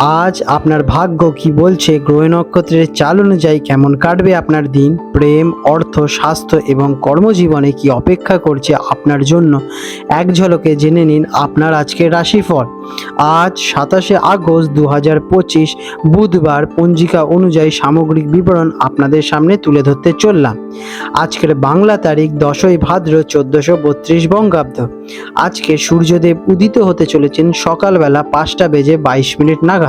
আজ আপনার ভাগ্য কি বলছে? গ্রহ নক্ষত্রের চাল অনুযায়ী কেমন কাটবে আপনার দিন? প্রেম, অর্থ, স্বাস্থ্য এবং কর্মজীবনে কি অপেক্ষা করছে আপনার জন্য? এক ঝলকে জেনে নিন আপনার আজকের রাশিফল। আজ সাতাশে আগস্ট দু হাজার পঁচিশ, বুধবার। পঞ্জিকা অনুযায়ী সামগ্রিক বিবরণ আপনাদের সামনে তুলে ধরতে চললাম। আজকের বাংলা তারিখ দশই ভাদ্র চোদ্দোশো বত্রিশ বঙ্গাব্দ। আজকে সূর্যদেব উদিত হতে চলেছেন সকালবেলা পাঁচটা বেজে বাইশ মিনিট নাগাদ।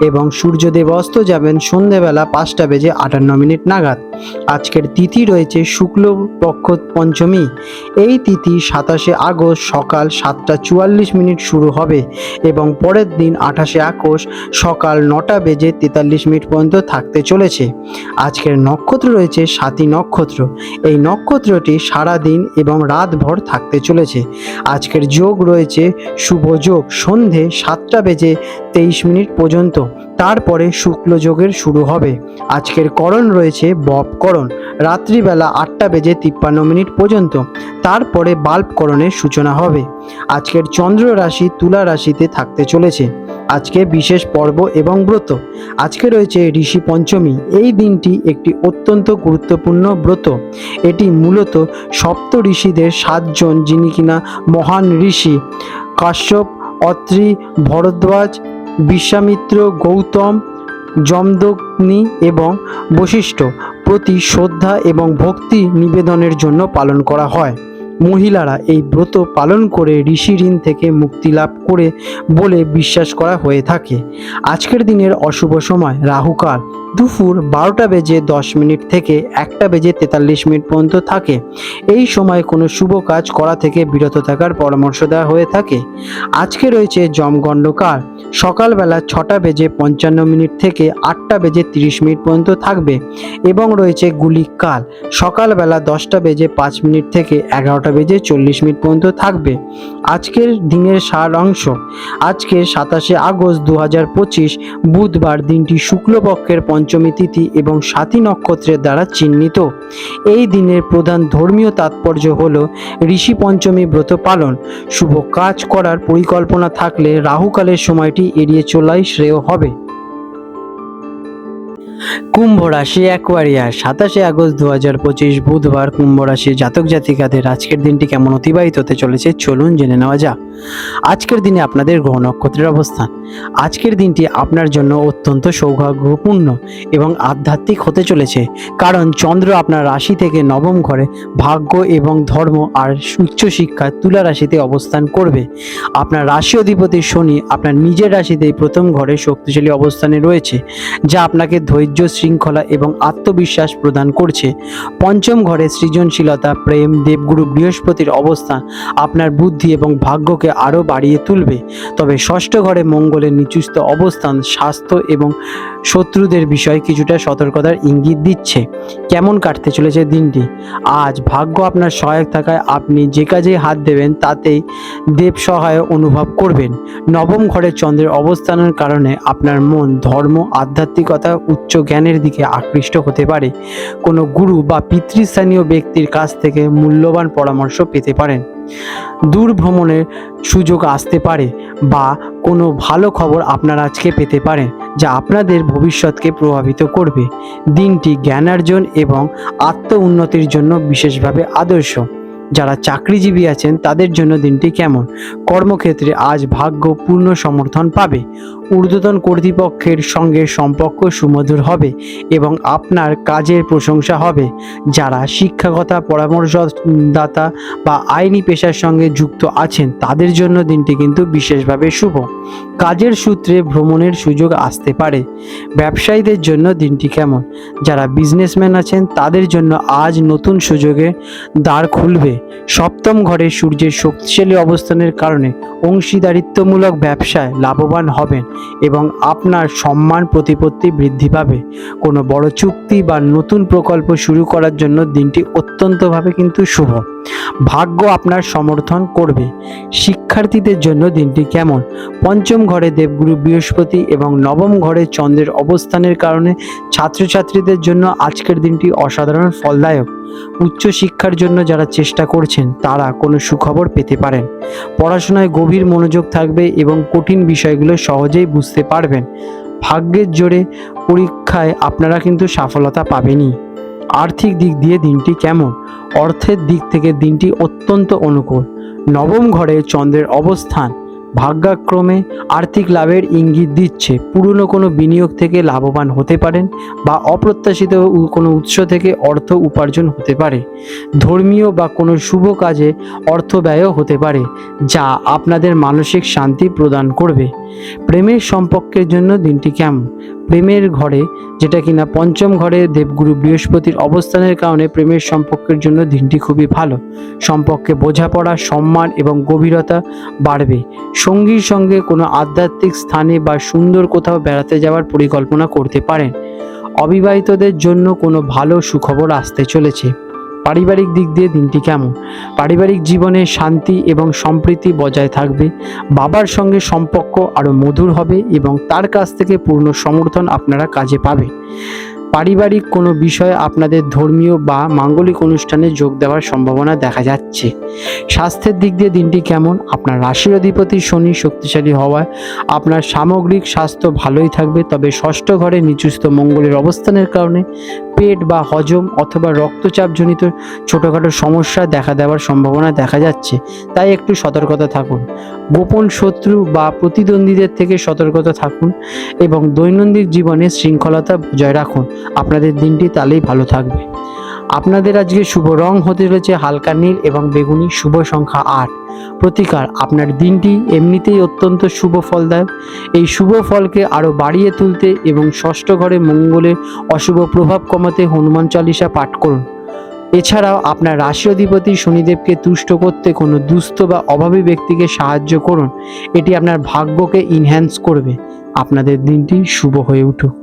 এবং সূর্যদেব অস্ত যাবেন সন্ধেবেলা পাঁচটা বেজে আটান্ন মিনিট নাগাদ। আজকের তিথি রয়েছে শুক্লপক্ষ পঞ্চমী। এই তিথি সাতাশে আগস্ট সকাল সাতটা চুয়াল্লিশ মিনিট শুরু হবে এবং পরের দিন আঠাশে আগস্ট সকাল নটা বেজে তেতাল্লিশ মিনিট পর্যন্ত থাকতে চলেছে। আজকের নক্ষত্র রয়েছে সাতী নক্ষত্র। এই নক্ষত্রটি সারা দিন এবং রাতভর থাকতে চলেছে। আজকের যোগ রয়েছে শুভ যোগ। সন্ধে সাতটা বেজে তেইশ মিনিট পর্যন্ত। তারপরে শুক্লযোগের শুরু হবে। আজকের করণ রয়েছে বব করণ। রাত্রিবেলা আটটা বেজে তিপ্পান্ন মিনিট পর্যন্ত। তারপরে বাল্ব করণের সূচনা হবে। আজকের চন্দ্র রাশি তুলা রাশিতে থাকতে চলেছে। আজকে বিশেষ পর্ব এবং ব্রত। আজকে রয়েছে ঋষি পঞ্চমী। এই দিনটি একটি অত্যন্ত গুরুত্বপূর্ণ ব্রত। এটি মূলত সপ্ত ঋষিদের সাতজন যিনি কিনা মহান ঋষি। কাশ্যপ, অত্রি, ভরদ্বাজ বিশ্বামিত্র গৌতম জমদগ্নি এবং বশিষ্ঠ প্রতি শ্রদ্ধা এবং ভক্তি নিবেদনের জন্য পালন করা হয়। মহিলারা এই ব্রত পালন করে ঋষি ঋণ থেকে মুক্তি লাভ করে বলে বিশ্বাস করা হয়ে থাকে। আজকের দিনের অশুভ সময়, রাহুকাল। দুপুর বারোটা বেজে দশ মিনিট থেকে একটা বেজে তেতাল্লিশ মিনিট পর্যন্ত থাকে। এই সময় কোনো শুভ কাজ করা থেকে বিরত থাকার পরামর্শ দেওয়া হয়ে থাকে। আজকে রয়েছে জমগণ্ডকাল সকালবেলা ছটা বেজে পঞ্চান্ন মিনিট থেকে আটটা বেজে তিরিশ মিনিট পর্যন্ত থাকবে এবং রয়েছে গুলিক কাল সকালবেলা দশটা বেজে পাঁচ মিনিট থেকে এগারোটা বেজে চল্লিশ মিনিট পর্যন্ত থাকবে। আজকের দিনের সার অংশ। আজকে সাতাশে আগস্ট দু হাজার পঁচিশ, বুধবার দিনটি শুক্লপক্ষের পঞ্চমী তিথি এবং সাথী নক্ষত্রের দ্বারা চিহ্নিত। এই দিনের প্রধান ধর্মীয় তাৎপর্য হল ঋষি পঞ্চমী ব্রত পালন। শুভ কাজ করার পরিকল্পনা থাকলে রাহুকালের সময়টি এড়িয়ে চলাই শ্রেয় হবে। কুম্ভ রাশি অ্যাকোয়ারিয়া সাতাশে আগস্ট দু হাজার পঁচিশ বুধবার কুম্ভ রাশির জাতক জাতিকাদের আজকের দিনটি কেমন অতিবাহিত হতে চলেছে চলুন জেনে নেওয়া যাক। আজকের দিনে আপনাদের গ্রহ নক্ষত্রের অবস্থান। আজকের দিনটি আপনার জন্য অত্যন্ত সৌভাগ্যপূর্ণ এবং আধ্যাত্মিক হতে চলেছে, কারণ চন্দ্র আপনার রাশি থেকে নবম ঘরে ভাগ্য এবং ধর্ম আর উচ্চশিক্ষা তুলা রাশিতে অবস্থান করবে। আপনার রাশি অধিপতি শনি আপনার নিজের রাশিতেই প্রথম ঘরে শক্তিশালী অবস্থানে রয়েছে, যা আপনাকে ধৈর্য শৃঙ্খলা এবং আত্মবিশ্বাস প্রদান করছে। পঞ্চম ঘরে সৃজনশীলতা, প্রেম, দেবগুরু বৃহস্পতির অবস্থান আপনার বুদ্ধি এবং ভাগ্যকে আরও বাড়িয়ে তুলবে। তবে ষষ্ঠ ঘরে মঙ্গলের নিচুস্থ অবস্থান স্বাস্থ্য এবং শত্রুদের বিষয়ে কিছুটা সতর্কতার ইঙ্গিত দিচ্ছে। কেমন কাটতে চলেছে দিনটি? আজ ভাগ্য আপনার সহায়ক থাকায় আপনি যে কাজে হাত দেবেন, তাতেই দেব সহায় অনুভব করবেন। নবম ঘরে চন্দ্রের অবস্থানের কারণে আপনার মন ধর্ম, আধ্যাত্মিকতা, উচ্চ জ্ঞানের দিকে আকৃষ্ট হতে পারে। কোনো গুরু বা পিতৃস্থানীয় ব্যক্তির কাছ থেকে মূল্যবান পরামর্শ পেতে পারেন। দূর ভ্রমণের সুযোগ আসতে পারে বা কোনো ভালো খবর আপনারা আজকে পেতে পারেন, যা আপনাদের ভবিষ্যৎকে প্রভাবিত করবে। দিনটি জ্ঞানার্জন এবং আত্ম উন্নতির জন্য বিশেষভাবে আদর্শ। যারা চাকরিজীবী আছেন, তাদের জন্য দিনটি কেমন? কর্মক্ষেত্রে আজ ভাগ্য পূর্ণ সমর্থন পাবে। ঊর্ধ্বতন কর্তৃপক্ষের সঙ্গে সম্পর্ক সুমধুর হবে এবং আপনার কাজের প্রশংসা হবে। যারা শিক্ষাগত পরামর্শদাতা বা আইনি পেশার সঙ্গে যুক্ত আছেন, তাদের জন্য দিনটি কিন্তু বিশেষভাবে শুভ। কাজের সূত্রে ভ্রমণের সুযোগ আসতে পারে। ব্যবসায়ীদের জন্য দিনটি কেমন? যারা বিজনেসম্যান আছেন, তাদের জন্য আজ নতুন সুযোগের দ্বার খুলবে। সপ্তম ঘরে সূর্যের শক্তিশালী অবস্থানের কারণে অংশীদারিত্বমূলক ব্যবসায় লাভবান হবেন। এবং আপনার সম্মান প্রতিপত্তি বৃদ্ধি পাবে। কোনো বড় চুক্তি বা নতুন প্রকল্প শুরু করার জন্য দিনটি অত্যন্তভাবে কিন্তু শুভ। ভাগ্য আপনার সমর্থন করবে। শিক্ষার্থীদের জন্য দিনটি কেমন? পঞ্চম ঘরে দেবগুরু বৃহস্পতি এবং নবম ঘরে চন্দ্রের অবস্থানের কারণে ছাত্রছাত্রীদের জন্য আজকের দিনটি অসাধারণ ফলদায়ক। উচ্চ শিক্ষার জন্য যারা চেষ্টা করছেন, তারা কোনো সুখবর পেতে পারেন। পড়াশোনায় গভীর মনোযোগ থাকবে এবং কঠিন বিষয়গুলো সহজেই বুঝতে পারবেন। ভাগ্যের জোরে পরীক্ষায় আপনারা কিন্তু সফলতা পাবেনই। আর্থিক দিক দিয়ে দিনটি কেমন? অর্থের দিক থেকে দিনটি অত্যন্ত অনুকূল। নবম ঘরে চন্দ্রের অবস্থান। ভাগ্যাক্রমে আর্থিক লাভের ইঙ্গিত দিচ্ছে, পুরনো কোনো বিনিয়োগ থেকে লাভবান হতে পারেন বা অপ্রত্যাশিত কোনো উৎস থেকে অর্থ উপার্জন হতে পারে। ধর্মীয় বা কোনো শুভ কাজে অর্থ ব্যয়ও হতে পারে, যা আপনাদের মানসিক শান্তি প্রদান করবে। প্রেমের সম্পর্কের জন্য দিনটি কেমন? প্রেমের ঘরে, যেটা কিনা পঞ্চম ঘরে দেবগুরু বৃহস্পতির অবস্থানের কারণে প্রেমের সম্পর্কের জন্য দিনটি খুবই ভালো। সম্পর্কে বোঝাপড়া, সম্মান এবং গভীরতা বাড়বে। সঙ্গীর সঙ্গে কোনো আধ্যাত্মিক স্থানে বা সুন্দর কোথাও বেড়াতে যাওয়ার পরিকল্পনা করতে পারেন। অবিবাহিতদের জন্য কোনো ভালো সুখবর আসতে চলেছে। পারিবারিক দিক দিয়ে দিনটি কেমন? পারিবারিক জীবনে শান্তি এবং সম্প্রীতি বজায় থাকবে, বাবার সঙ্গে সম্পর্ক আরও মধুর হবে এবং তার কাছ থেকে পূর্ণ সমর্থন আপনারা কাজে পাবে। পারিবারিক কোনো বিষয়ে আপনাদের ধর্মীয় বা মাঙ্গলিক অনুষ্ঠানে যোগ দেওয়ার সম্ভাবনা দেখা যাচ্ছে। স্বাস্থ্যের দিক দিয়ে দিনটি কেমন? আপনার রাশির অধিপতি শনি শক্তিশালী হওয়ায় আপনার সামগ্রিক স্বাস্থ্য ভালোই থাকবে, তবে ষষ্ঠ ঘরে নিচুস্থ মঙ্গলের অবস্থানের কারণে পেট বা হজম অথবা রক্তচাপজনিত ছোটোখাটো সমস্যা দেখা দেওয়ার সম্ভাবনা দেখা যাচ্ছে, তাই একটু সতর্কতা থাকুন। গোপন শত্রু বা প্রতিদ্বন্দ্বীদের থেকে সতর্কতা থাকুন এবং দৈনন্দিন জীবনে শৃঙ্খলতা বজায় রাখুন। আপনাদের দিনটি তাহলেই ভালো থাকবে। আপনাদের আজকে শুভ রং হতে চলেছে হালকা নীল এবং বেগুনি, শুভ সংখ্যা আট। প্রতিকার, আপনার দিনটি এমনিতেই অত্যন্ত শুভ ফলদায়ক। এই শুভ ফলকে আরও বাড়িয়ে তুলতে এবং ষষ্ঠ ঘরে মঙ্গলের অশুভ প্রভাব কমাতে হনুমান চালিসা পাঠ করুন। এছাড়াও আপনার রাশি অধিপতি শনিদেবকে তুষ্ট করতে কোনো দুস্থ বা অভাবী ব্যক্তিকে সাহায্য করুন। এটি আপনার ভাগ্যকে ইনহ্যান্স করবে। আপনাদের দিনটি শুভ হয়ে উঠুক।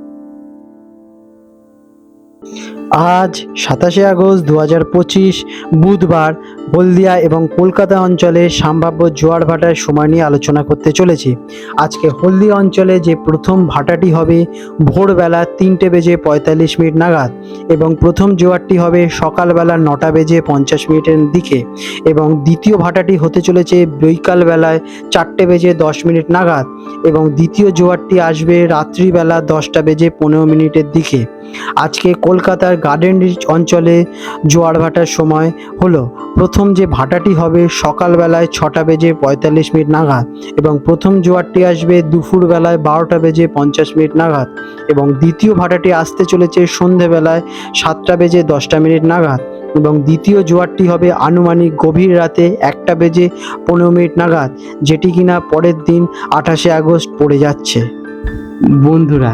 আজ সাতাশে আগস্ট দু হাজার পঁচিশ, বুধবার হলদিয়া এবং কলকাতা অঞ্চলে সম্ভাব্য জোয়ার ভাটার সময় নিয়ে আলোচনা করতে চলেছি। আজকে হলদিয়া অঞ্চলে যে প্রথম ভাটাটি হবে, ভোরবেলা তিনটে বেজে পঁয়তাল্লিশ মিনিট নাগাদ এবং প্রথম জোয়ারটি হবে সকালবেলা নটা বেজে পঞ্চাশ মিনিটের দিকে এবং দ্বিতীয় ভাটাটি হতে চলেছে বৈকালবেলায় চারটে বেজে দশ মিনিট নাগাদ এবং দ্বিতীয় জোয়ারটি আসবে রাত্রিবেলা দশটা বেজে পনেরো মিনিটের দিকে। আজকে কলকাতার গার্ডেন রিচ অঞ্চলে জোয়ার ভাটার সময় হলো। প্রথম যে ভাটাটি হবে সকালবেলায় ছটা বেজে পঁয়তাল্লিশ মিনিট নাগাদ এবং প্রথম জোয়ারটি আসবে দুপুরবেলায় বারোটা বেজে পঞ্চাশ মিনিট নাগাদ এবং দ্বিতীয় ভাটাটি আসতে চলেছে সন্ধেবেলায় সাতটা বেজে দশটা মিনিট নাগাদ এবং দ্বিতীয় জোয়ারটি হবে আনুমানিক গভীর রাতে একটা বেজে পনেরো মিনিট নাগাদ, যেটি কিনা পরের দিন আঠাশে আগস্ট পড়ে যাচ্ছে। বন্ধুরা